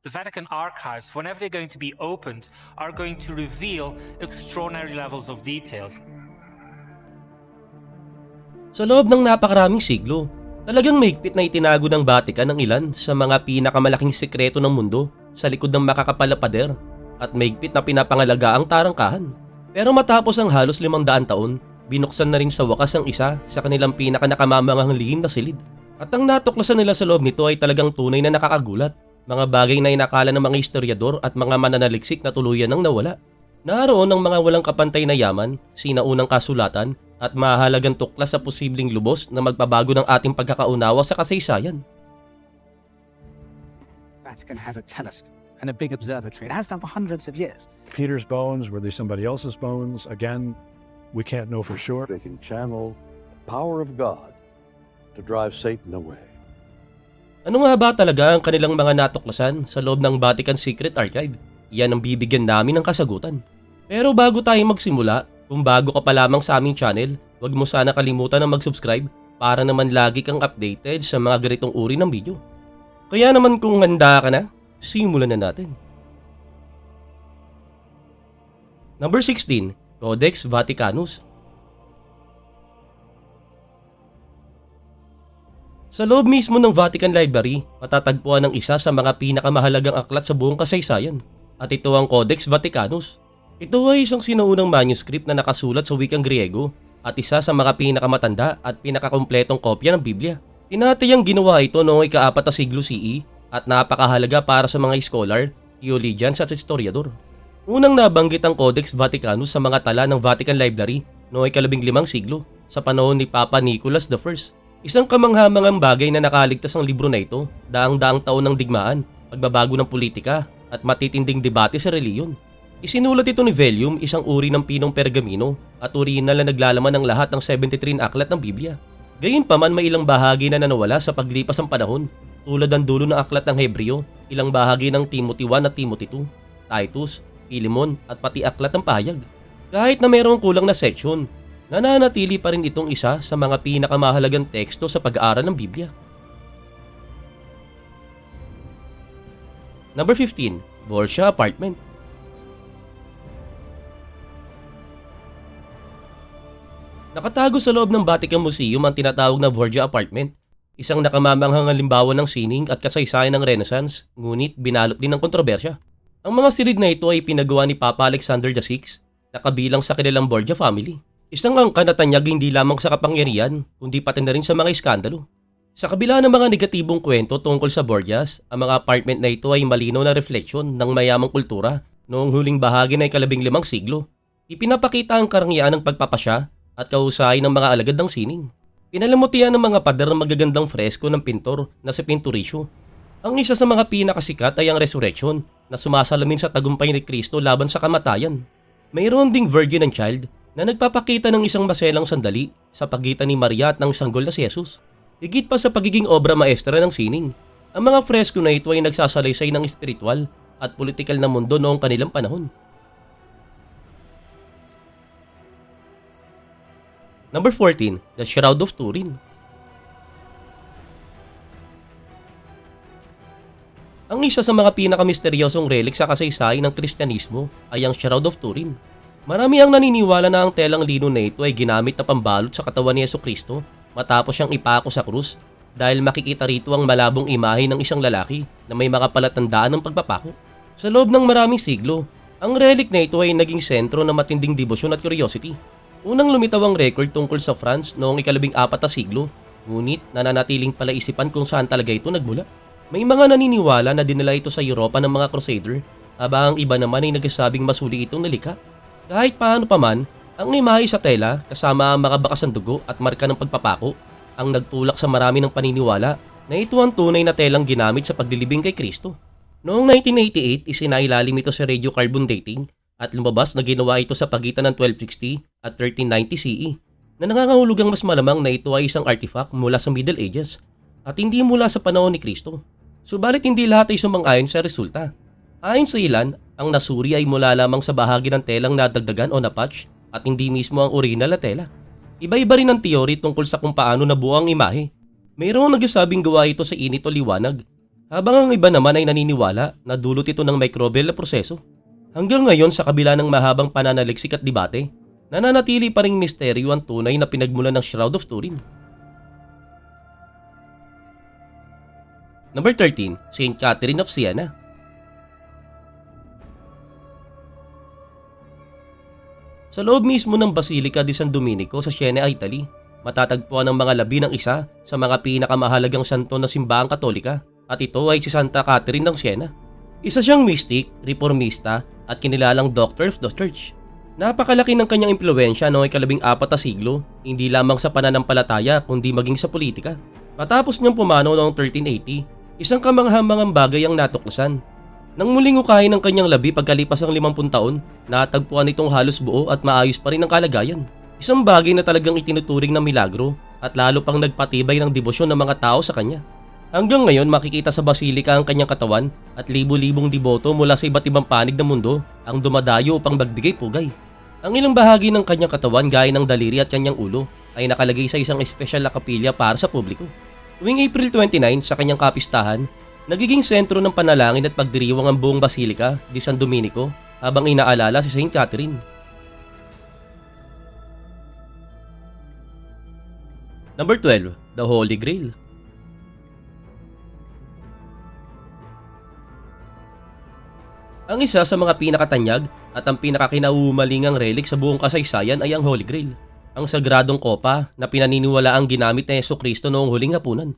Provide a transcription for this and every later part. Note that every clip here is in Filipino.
The Vatican archives, whenever they're going to be opened, are going to reveal extraordinary levels of details. Sa loob ng napakaraming siglo, talagang mahigpit na itinago ng Vatican ang ilan sa mga pinakamalaking sekreto ng mundo sa likod ng makakapalapader at mahigpit na pinapangalaga ang tarangkahan. Pero matapos ang halos limang taon, binuksan na rin sa wakas ang isa sa kanilang pinakanakamamangang lihim na silid. At ang natuklasan nila sa loob nito ay talagang tunay na nakakagulat. Mga bagay na inakala ng mga historiador at mga mananaliksik na tuluyan ng nawala. Naroon ang mga walang kapantay na yaman, sinaunang kasulatan, at mahalagang tuklas sa posibleng lubos na magbabago ng ating pagkakaunawa sa kasaysayan. Vatican has a telescope and a big observatory. It has done for hundreds of years. Peter's bones, were they somebody else's bones? Again, we can't know for sure. They can channel the power of God to drive Satan away. Ano nga ba talaga ang kanilang mga natuklasan sa loob ng Vatican Secret Archive? Yan ang bibigyan namin ng kasagutan. Pero bago tayo magsimula, kung bago ka pa lamang sa aming channel, huwag mo sana kalimutan na mag-subscribe para naman lagi kang updated sa mga ganitong uri ng video. Kaya naman kung handa ka na, simulan na natin. Number 16, Codex Vaticanus Sa loob mismo ng Vatican Library, matatagpuan ang isa sa mga pinakamahalagang aklat sa buong kasaysayan. At ito ang Codex Vaticanus. Ito ay isang sinuunang manuscript na nakasulat sa wikang Griego at isa sa mga pinakamatanda at pinakakumpletong kopya ng Biblia. Tinatayang ginawa ito noong ikaapat na siglo CE at napakahalaga para sa mga scholar, theologians at historiador. Unang nabanggit ang Codex Vaticanus sa mga tala ng Vatican Library noong ikalabing limang siglo sa panahon ni Papa Nicholas I. Isang kamanghamangang bagay na nakaligtas ang libro na ito, daang-daang taon ng digmaan, pagbabago ng politika, at matitinding debate sa reliyon. Isinulat ito ni Velium, isang uri ng pinong pergamino, at original na naglalaman ng lahat ng 73 aklat ng Biblia. Gayunpaman may ilang bahagi na nanawala sa paglipas ng panahon, tulad ng dulo ng aklat ng Hebreo, ilang bahagi ng Timothy 1 at Timothy 2, Titus, Philemon, at pati aklat ng pahayag. Kahit na mayroong kulang na section, nananatili pa rin itong isa sa mga pinakamahalagang teksto sa pag-aaral ng Biblia. Number 15, Borgia Apartment. Nakatago sa loob ng Vatican Museum ang tinatawag na Borgia Apartment, isang nakamamanghang halimbawa ng sining at kasaysayan ng Renaissance, ngunit binalot din ng kontrobersya. Ang mga silid na ito ay pinagawa ni Papa Alexander VI, na kabilang sa kanilang Borgia family. Isang angka na hindi lamang sa kapangyarihan, kundi pati na rin sa mga iskandalo. Sa kabila ng mga negatibong kwento tungkol sa Borgias, ang mga apartment na ito ay malinaw na refleksyon ng mayamang kultura noong huling bahagi ng ikalabing limang siglo. Ipinapakita ang karangyaan ng pagpapasya at kahusay ng mga alagad ng sining. Pinalamutian ng mga pader ng magagandang fresko ng pintor na si Pinturisio. Ang isa sa mga pinakasikat ay ang Resurrection na sumasalamin sa tagumpay ni Kristo laban sa kamatayan. Mayroon ding Virgin and Child na nagpapakita ng isang maselang sandali sa pagitan ni Maria at ng sanggol na si Jesus. Higit pa sa pagiging obra maestra ng sining, ang mga fresko na ito ay nagsasalaysay ng espiritual at politikal na mundo noong kanilang panahon. Number 14, The Shroud of Turin. Ang isa sa mga pinakamisteryosong relic sa kasaysayan ng Kristyanismo ay ang Shroud of Turin. Marami ang naniniwala na ang telang lino na ito ay ginamit na pambalot sa katawan ni Yeso Kristo matapos siyang ipako sa krus dahil makikita rito ang malabong imahe ng isang lalaki na may mga palatandaan ng pagpapako. Sa loob ng maraming siglo, ang relic na ito ay naging sentro ng matinding debosyon at curiosity. Unang lumitaw ang record tungkol sa France noong ikalabing apat na siglo, ngunit nananatiling palaisipan kung saan talaga ito nagmula. May mga naniniwala na dinala ito sa Europa ng mga Crusader, habang ang iba naman ay nagsasabing masuli itong nalika. Kahit paano pa man, ang imahe sa tela kasama ang mga bakas ng dugo at marka ng pagpapako ang nagtulak sa marami ng paniniwala na ito ang tunay na telang ginamit sa paglilibing kay Kristo. Noong 1988, isinailalim ito sa radiocarbon dating at lumabas na ginawa ito sa pagitan ng 1260 at 1390 CE na nangangahulugang mas malamang na ito ay isang artifact mula sa Middle Ages at hindi mula sa panahon ni Kristo. Subalit hindi lahat ay sumang-ayon sa resulta. Ayon sa ilan, ang nasuri ay mula lamang sa bahagi ng telang nadagdagan o napatch at hindi mismo ang original na tela. Iba-iba rin ang teori tungkol sa kung paano nabuo ang imahe. Mayroong nagsasabing gawa ito sa init o liwanag, Habang ang iba naman ay naniniwala na dulot ito ng microbial na proseso. Hanggang ngayon sa kabila ng mahabang pananaliksik at debate, nananatili pa ring misteryo ang tunay na pinagmulan ng Shroud of Turin. Number 13, St. Catherine of Siena. Sa loob mismo ng Basilica di San Domenico sa Siena, Italy, matatagpuan ang mga labi ng isa sa mga pinakamahalagang santo na simbahang katolika at ito ay si Santa Catherine ng Siena. Isa siyang mystic, reformista at kinilalang doctor of the church. Napakalaki ng kanyang impluensya noong ikalabing apat na siglo, hindi lamang sa pananampalataya kundi maging sa politika. Matapos niyang pumanaw noong 1380, isang kamanghamangang bagay ang natuklasan. Nang muling ukahin ng kanyang labi pagkalipas ng 50 taon, natagpuan itong halos buo at maayos pa rin ang kalagayan. Isang bagay na talagang itinuturing na milagro at lalo pang nagpatibay ng debosyon ng mga tao sa kanya. Hanggang ngayon makikita sa basilika ang kanyang katawan at libo-libong deboto mula sa iba't ibang panig ng mundo ang dumadayo upang magbigay pugay. Ang ilang bahagi ng kanyang katawan gaya ng daliri at kanyang ulo ay nakalagay sa isang espesyal na kapilya para sa publiko. Tuwing April 29 sa kanyang kapistahan, nagiging sentro ng panalangin at pagdiriwang ang buong basilika di San Domenico habang inaalala si St. Catherine. Number 12, The Holy Grail. Ang isa sa mga pinakatanyag at ang pinakakinaumalingang relic sa buong kasaysayan ay ang Holy Grail, ang sagradong kopa na pinaniniwala ang ginamit ni Yeso Kristo noong huling hapunan.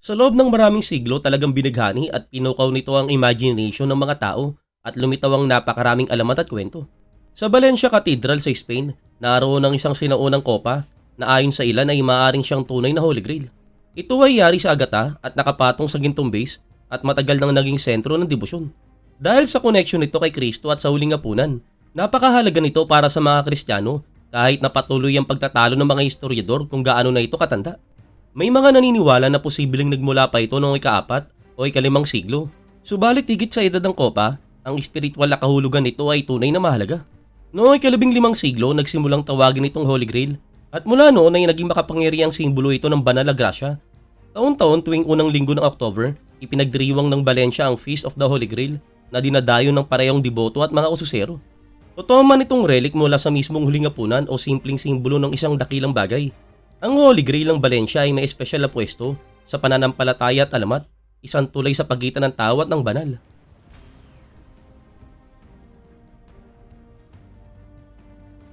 Sa loob ng maraming siglo talagang binaghani at pinukaw nito ang imagination ng mga tao at lumitaw ang napakaraming alamat at kwento. Sa Valencia Cathedral sa Spain, naroon ang isang sinaunang kopa na ayon sa ilan ay maaaring siyang tunay na Holy Grail. Ito ay yari sa agata at nakapatong sa gintong base at matagal nang naging sentro ng debosyon. Dahil sa connection nito kay Kristo at sa huling hapunan, napakahalaga nito para sa mga Kristiyano kahit na patuloy ang pagtatalo ng mga historiador kung gaano na ito katanda. May mga naniniwala na posibleng nagmula pa ito noong ikaapat o ikalimang siglo. Subalit higit sa edad ng kopa, ang espiritual na kahulugan nito ay tunay na mahalaga. Noong ikalabing limang siglo, nagsimulang tawagin itong Holy Grail at mula noon ay naging makapangyariang simbolo ito ng banal na grasya. Taon-taon tuwing unang linggo ng October, ipinagdiriwang ng Valencia ang Feast of the Holy Grail na dinadayo ng parehong deboto at mga ususero. Totoo man itong relic mula sa mismong huling hapunan o simpleng simbolo ng isang dakilang bagay. Ang Holy Grail ng Valencia ay may espesyal na pwesto sa pananampalataya at alamat, isang tulay sa pagitan ng tao at ng banal.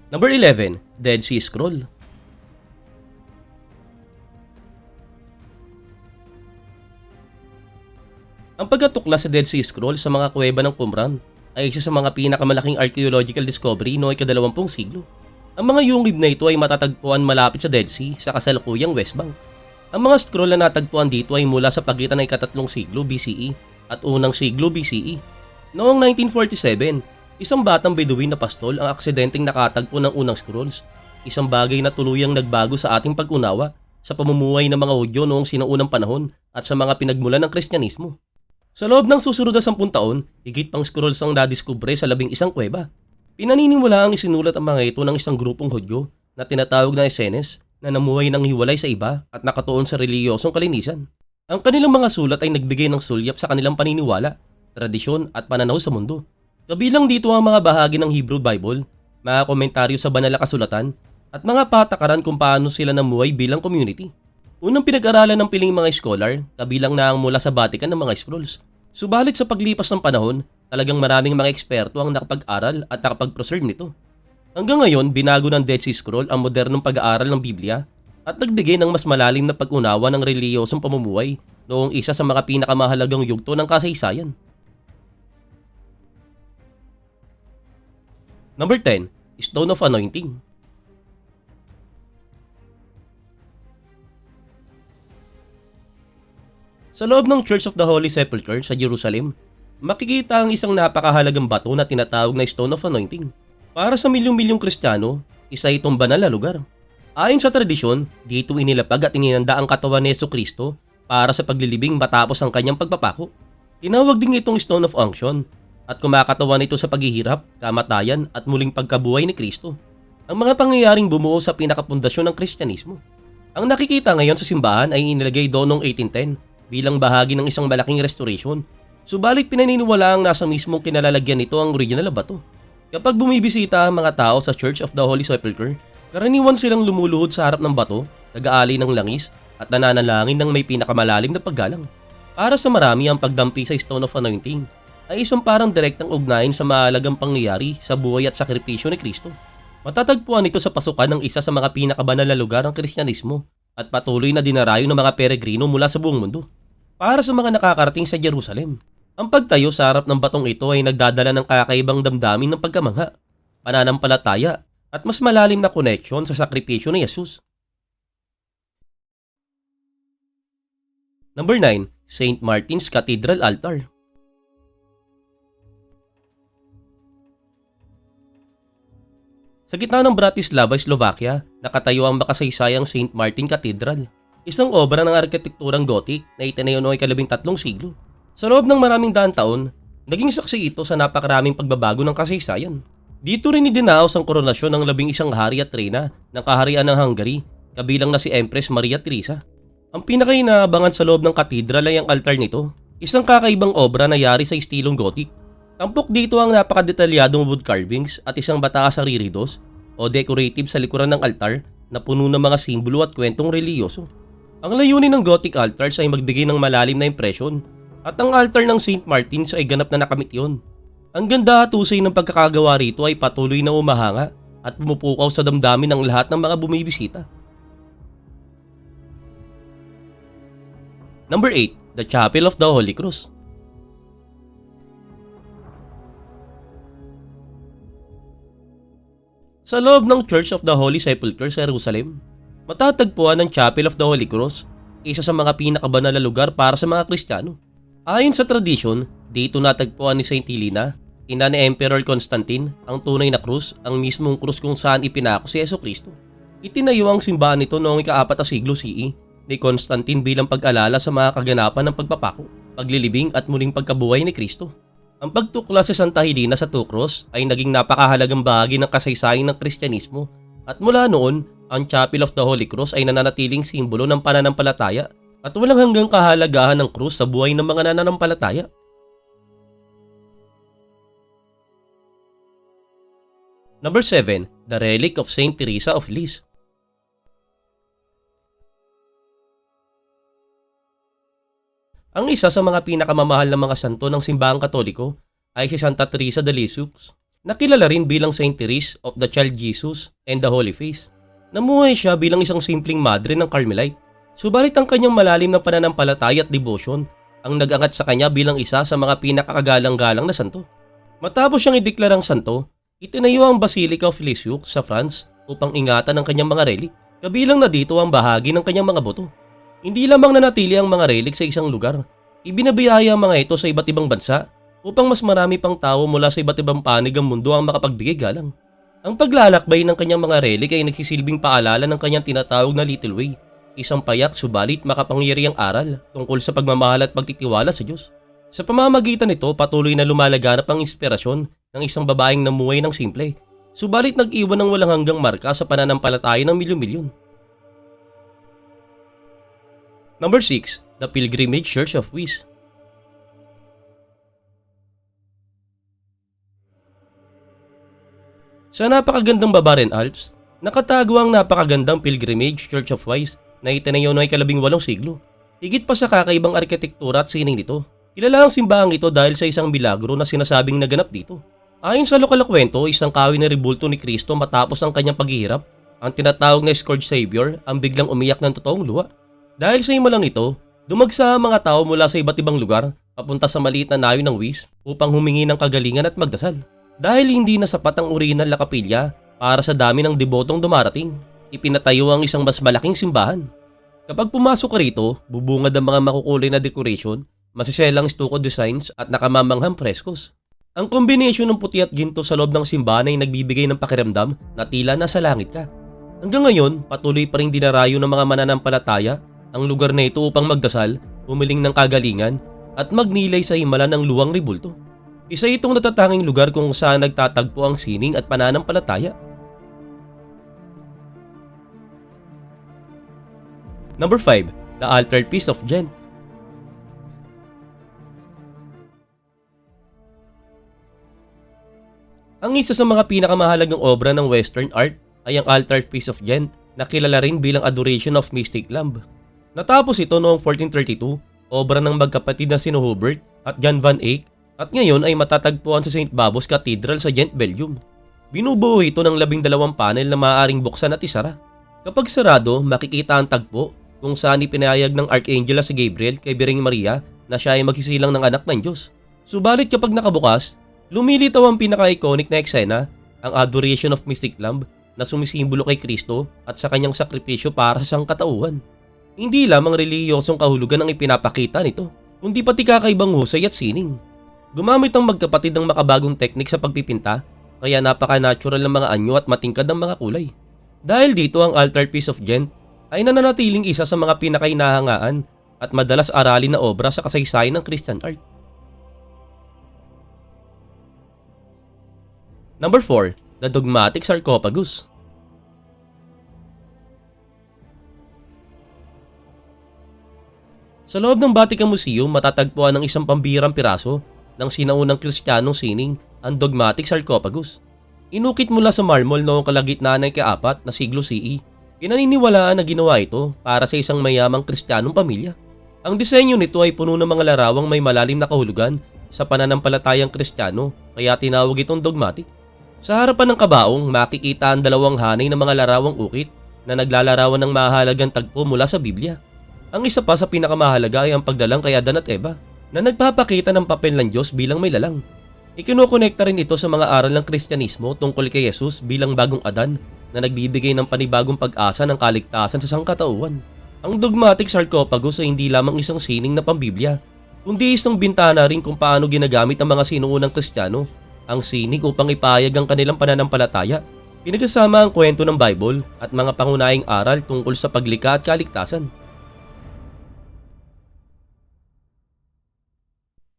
Number 11, Dead Sea Scroll. Ang pagkatukla sa Dead Sea Scroll sa mga kuweba ng Qumran ay isa sa mga pinakamalaking archaeological discovery noong ikadalawampung siglo. Ang mga yungib na ito ay matatagpuan malapit sa Dead Sea sa kasalukuyang West Bank. Ang mga scroll na natagpuan dito ay mula sa pagitan ng ikatatlong siglo BCE at unang siglo BCE. Noong 1947, isang batang Bedouin na pastol ang aksidenteng nakatagpo ng unang scrolls, isang bagay na tuluyang nagbago sa ating pag-unawa sa pamumuhay ng mga Hudyo noong sinaunang panahon at sa mga pinagmulan ng Kristyanismo. Sa loob ng susunod na sampung taon, higit pang scrolls ang nadiskubre sa labing isang kuweba. Pinaniniwala ang isinulat ang mga ito ng isang grupong Hudyo na tinatawag na Essenes na namuhay ng hiwalay sa iba at nakatuon sa reliyosong kalinisan. Ang kanilang mga sulat ay nagbigay ng sulyap sa kanilang paniniwala, tradisyon at pananaw sa mundo. Kabilang dito ang mga bahagi ng Hebrew Bible, mga komentaryo sa banal na kasulatan, at mga patakaran kung paano sila namuhay bilang community. Unang pinag-aralan ng piling mga scholar, kabilang na ang mula sa Vatican ng mga scrolls. Subalit sa paglipas ng panahon, talagang maraming mga eksperto ang nakapag-aral at nakapag-preserve nito. Hanggang ngayon, binago ng Dead Sea Scroll ang modernong pag-aaral ng Biblia at nagbigay ng mas malalim na pag-unawa ng reliyosong pamumuhay noong isa sa mga pinakamahalagang yugto ng kasaysayan. Number 10, Stone of Anointing. Sa loob ng Church of the Holy Sepulchre sa Jerusalem, makikita ang isang napakahalagang bato na tinatawag na Stone of Anointing. Para sa milyong-milyong Kristiyano, isa itong banal na lugar. Ayon sa tradisyon, dito inilapag at ininanda ang katawan ni Yeso Kristo para sa paglilibing matapos ang kanyang pagpapako. Tinawag din itong Stone of Unction at kumakatawan ito sa paghihirap, kamatayan at muling pagkabuhay ni Kristo. Ang mga pangyayaring bumuo sa pinakapundasyon ng Kristyanismo. Ang nakikita ngayon sa simbahan ay inilagay doon noong 1810 bilang bahagi ng isang malaking restoration. Subalit pinaniniwala ang nasa mismong kinalalagyan nito ang original na bato. Kapag bumibisita ang mga tao sa Church of the Holy Sepulchre, karaniwan silang lumuluhod sa harap ng bato, nag-aali ng langis, at nananalangin ng may pinakamalalim na paggalang. Para sa marami ang pagdampi sa Stone of Anointing ay isang parang direktang ugnayan sa mahalagang pangyayari sa buhay at sakripisyo ni Kristo. Matatagpuan ito sa pasukan ng isa sa mga pinakabanal na lugar ng Kristyanismo at patuloy na dinarayo ng mga peregrino mula sa buong mundo. Para sa mga nakakarating sa Jerusalem, ang pagtayo sa harap ng batong ito ay nagdadala ng kakaibang damdamin ng pagkamangha, pananampalataya, at mas malalim na koneksyon sa sakripisyo ni Jesus. Number 9, St. Martin's Cathedral Altar. Sa gitna ng Bratislava, Slovakia, nakatayo ang makasaysayang St. Martin Cathedral, isang obra ng arkitekturang Gothic na itinayo noong ikalabing tatlong siglo. Sa loob ng maraming daan taon, naging saksi ito sa napakaraming pagbabago ng kasaysayan. Dito rin idinaos ang koronasyon ng labing isang hari at reyna ng kaharian ng Hungary, kabilang na si Empress Maria Theresa. Ang pinakainaabangan sa loob ng katedral ay ang altar nito, isang kakaibang obra na yari sa estilong Gothic. Tampok dito ang napakadetalyadong wood carvings at isang bata sa riridos o decorative sa likuran ng altar na puno ng mga simbolo at kwentong reliyoso. Ang layunin ng Gothic altars ay magbigay ng malalim na impresyon at ang altar ng St. Martin's ay ganap na nakamit yun. Ang ganda at usay ng pagkakagawa rito ay patuloy na umahanga at pumupukaw sa damdamin ng lahat ng mga bumibisita. Number 8, The Chapel of the Holy Cross. Sa loob ng Church of the Holy Sepulchre sa Jerusalem, matatagpuan ang Chapel of the Holy Cross, isa sa mga pinakabanal na lugar para sa mga Kristiyano. Ayon sa tradisyon, dito natagpuan ni Saint Helena, ina ni Emperor Constantine, ang tunay na krus, ang mismong krus kung saan ipinako si Yeso Kristo. Itinayo ang simbahan nito noong ika-4 na siglo CE ni Constantine bilang pag-alala sa mga kaganapan ng pagpapako, paglilibing at muling pagkabuhay ni Kristo. Ang pagtukla sa Santa Helena sa Tukros ay naging napakahalagang bahagi ng kasaysayan ng Kristyanismo at mula noon, ang Chapel of the Holy Cross ay nananatiling simbolo ng pananampalataya at walang hanggang kahalagahan ng krus sa buhay ng mga nananampalataya. Number 7, The Relic of Saint Teresa of Lis. Ang isa sa mga pinakamamahal na mga santo ng simbahang katoliko ay si Santa Teresa de Lisieux, na kilala rin bilang Saint Therese of the Child Jesus and the Holy Face. Namuhay siya bilang isang simpleng madre ng Carmelite, subalit ang kanyang malalim na pananampalataya at devotion ang nag-angat sa kanya bilang isa sa mga pinakakagalang-galang na santo. Matapos siyang ideklarang santo, itinayo ang Basilica of Lisieux sa France upang ingatan ang kanyang mga relik, kabilang na dito ang bahagi ng kanyang mga boto. Hindi lamang nanatili ang mga relic sa isang lugar, ibinabiyaya ang mga ito sa iba't ibang bansa upang mas marami pang tao mula sa iba't ibang panig ng mundo ang makapagbigay galang. Ang paglalakbay ng kanyang mga relic ay nagsisilbing paalala ng kanyang tinatawag na Little Way, isang payak subalit makapangyarihang aral tungkol sa pagmamahal at pagtitiwala sa Diyos. Sa pamamagitan nito, patuloy na lumalaganap ang inspirasyon ng isang babaeng namuhay ng simple, subalit nag-iwan ng walang hanggang marka sa pananampalataya ng milyon-milyon. Number 6, The Pilgrimage Church of Wies. Sa napakagandang Bavarian Alps, nakatago ang napakagandang Pilgrimage Church of Wies na itinayo noong ikalabing walong siglo. Higit pa sa kakaibang arkitektura at sining nito, kilala ang simbahang ito dahil sa isang milagro na sinasabing naganap dito. Ayon sa lokal na kwento, isang kawi na ribulto ni Kristo matapos ang kanyang paghihirap, ang tinatawag na Scourge Savior ang biglang umiyak ng totoong luha. Dahil sa lang ito, dumagsa ang mga tao mula sa iba't ibang lugar papunta sa maliit na nayo ng Wis upang humingi ng kagalingan at magdasal. Dahil hindi na sapat ang original na kapilya para sa dami ng debotong dumarating, ipinatayo ang isang mas malaking simbahan. Kapag pumasok ka rito, bubungad ang mga makukulay na decoration, masiselang stucco designs at nakamamanghang freskos. Ang kombinasyon ng puti at ginto sa loob ng simbahan ay nagbibigay ng pakiramdam na tila nasa langit ka. Hanggang ngayon, patuloy pa rin dinarayo ng mga mananampalataya ang lugar na ito upang magdasal, humiling ng kagalingan, at magnilay sa himala ng luwang ribulto. Isa itong natatanging lugar kung saan nagtatagpo ang sining at pananampalataya. Number 5, the altered piece of gent. Ang isa sa mga pinakamahalagang obra ng Western art ay ang altered piece of gent na kilala rin bilang Adoration of Mystic Lamb. Natapos ito noong 1432, obra ng magkapatid na sino Hubert at John van Eyck at ngayon ay matatagpuan sa St. Babos Cathedral sa Ghent, Belgium. Binubuo ito ng labing dalawang panel na maaaring buksan at isara. Kapag sarado, makikita ang tagpo kung saan ipinayag ng Archangel si Gabriel kay Biring Maria na siya ay magsisilang ng anak ng Diyos. Subalit kapag nakabukas, lumilitaw ang pinaka-iconic na eksena, ang Adoration of Mystic Lamb na sumisimbolo kay Kristo at sa kanyang sakripisyo para sa sangkatauhan. Hindi lamang reliyosong kahulugan ang ipinapakita nito, kundi pati kakaibang husay at sining. Gumamit ang magkapatid ng makabagong teknik sa pagpipinta, kaya napaka-natural ng mga anyo at matingkad ng mga kulay. Dahil dito ang altar piece of Gent ay nananatiling isa sa mga pinakainahangaan at madalas aralin na obra sa kasaysayan ng Christian art. Number 4, The Dogmatic Sarcophagus. Sa loob ng Vatican Museum, matatagpuan ang isang pambirang piraso ng sinaunang kristyanong sining, ang Dogmatic Sarcophagus. Inukit mula sa marmol noong kalagitnaan ng ika-apat na siglo CE. Pinaniniwalaan na ginawa ito para sa isang mayamang kristyanong pamilya. Ang disenyo nito ay puno ng mga larawang may malalim na kahulugan sa pananampalatayang kristyano kaya tinawag itong dogmatic. Sa harapan ng kabaong, makikita ang dalawang hanay ng mga larawang ukit na naglalarawan ng mahalagang tagpo mula sa Biblia. Ang isa pa sa pinakamahalaga ay ang pagdalang kay Adan at Eva na nagpapakita ng papel ng Diyos bilang may lalang. Ikinukonekta rin ito sa mga aral ng Kristyanismo tungkol kay Jesus bilang bagong Adan na nagbibigay ng panibagong pag-asa ng kaligtasan sa sangkatauhan. Ang dogmatic sarcophagus ay hindi lamang isang sining na pambiblia, kundi isang bintana rin kung paano ginagamit ang mga sinuunang Kristiyano ang sining upang ipahayag ang kanilang pananampalataya. Pinagkasama ang kwento ng Bible at mga pangunahing aral tungkol sa paglikha at kaligtasan.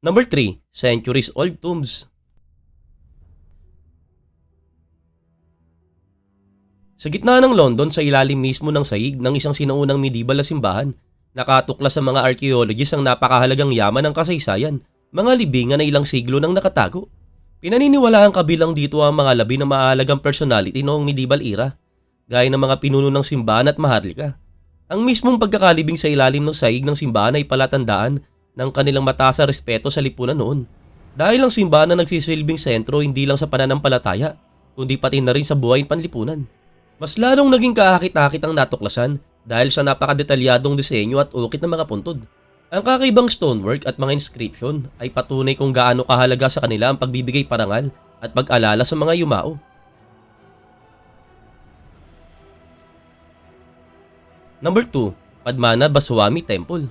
Number 3, Centuries Old Tombs. Sa gitna ng London sa ilalim mismo ng saig ng isang sinaunang medieval na simbahan, nakatuklas sa mga archaeologists ang napakahalagang yaman ng kasaysayan, mga libingan na ilang siglo nang nakatago. Pinaniniwala ang kabilang dito ang mga labi ng mahalagang personality noong medieval era, gaya ng mga pinuno ng simbahan at maharlika. Ang mismong pagkakalibing sa ilalim ng saig ng simbahan ay palatandaan ng kanilang mataas na respeto sa lipunan noon. Dahil ang simbahan na nagsisilbing sentro hindi lang sa pananampalataya, kundi pati na rin sa buhay panlipunan. Mas lalong naging kaakit-akit ang natuklasan dahil sa napakadetalyadong disenyo at ukit ng mga puntod. Ang kakaibang stonework at mga inscription ay patunay kung gaano kahalaga sa kanila ang pagbibigay parangal at pag-alala sa mga yumao. Number 2, Padmana Baswami Temple.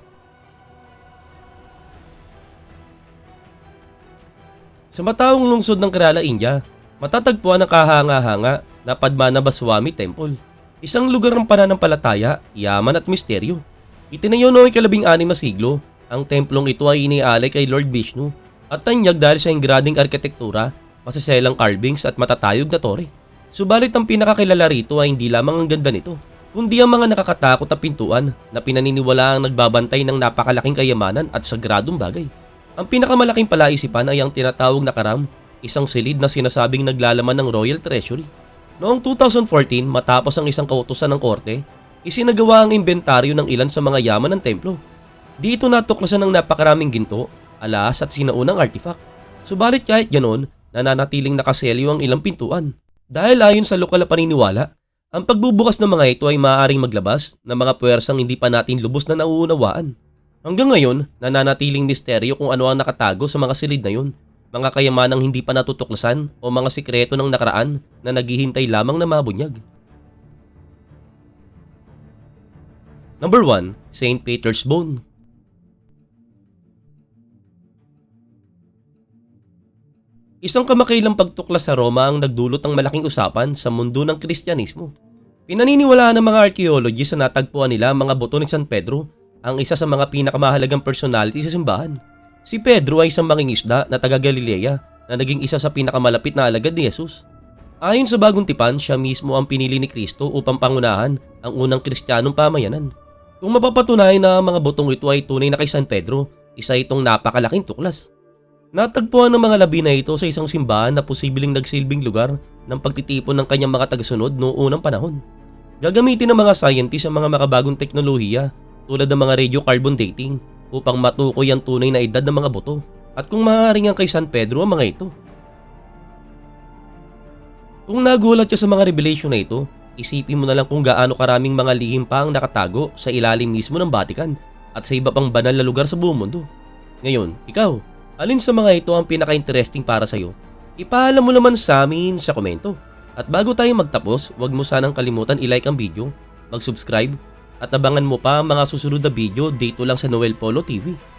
Sa mataong lungsod ng Kerala, India, matatagpuan ang kahanga-hanga na Padmana Baswami Temple. Isang lugar ng pananampalataya, yaman at misteryo. Itinayo noong ikalabing anim na siglo, ang templong ito ay inialay kay Lord Vishnu at tanyag dahil sa ingrading arkitektura, masaselang carvings at matatayog na tore. Subalit ang pinakakilala rito ay hindi lamang ang ganda nito, kundi ang mga nakakatakot na pintuan na pinaniniwala ang nagbabantay ng napakalaking kayamanan at sagradong bagay. Ang pinakamalaking palaisipan ay ang tinatawag na karam, isang silid na sinasabing naglalaman ng Royal Treasury. Noong 2014, matapos ang isang kautosan ng korte, isinagawa ang inventaryo ng ilan sa mga yaman ng templo. Dito natuklasan ng napakaraming ginto, alas at sinaunang artifact. Subalit kahit ganoon, nananatiling nakaselyo ang ilang pintuan. Dahil ayon sa lokal na paniniwala, ang pagbubukas ng mga ito ay maaaring maglabas ng mga puwersang hindi pa natin lubos na nauunawaan. Hanggang ngayon, nananatiling misteryo kung ano ang nakatago sa mga silid na yun. Mga kayamanang hindi pa natutuklasan o mga sikreto ng nakaraan na naghihintay lamang na mabunyag. Number 1, St. Peter's Bone. Isang kamakailang pagtuklas sa Roma ang nagdulot ng malaking usapan sa mundo ng Kristyanismo. Pinaniniwalaan ng mga archaeologists na natagpuan nila mga buto ni San Pedro, ang isa sa mga pinakamahalagang personality sa simbahan. Si Pedro ay isang mangingisda na taga Galilea na naging isa sa pinakamalapit na alagad ni Jesus. Ayon sa bagong tipan, siya mismo ang pinili ni Kristo upang pangunahan ang unang kristyanong pamayanan. Kung mapapatunayan na ang mga butong ito ay tunay na kay San Pedro, isa itong napakalaking tuklas. Natagpuan ng mga labi na ito sa isang simbahan na posibleng nagsilbing lugar ng pagtitipon ng kanyang mga tagasunod noong unang panahon. Gagamitin ng mga scientists ang mga makabagong teknolohiya tulad ng mga radiocarbon dating upang matukoy ang tunay na edad ng mga buto at kung maaaring ang kay San Pedro ang mga ito. Kung nagulat ka sa mga revelation na ito, isipin mo na lang kung gaano karaming mga lihim pa ang nakatago sa ilalim mismo ng Vatican at sa iba pang banal na lugar sa buong mundo. Ngayon, ikaw, alin sa mga ito ang pinaka-interesting para sa'yo? Ipaalam mo naman sa amin sa komento. At bago tayo magtapos, huwag mo sanang kalimutan i-like ang video, mag-subscribe, at abangan mo pa ang mga susunod na video dito lang sa Noel Polo TV.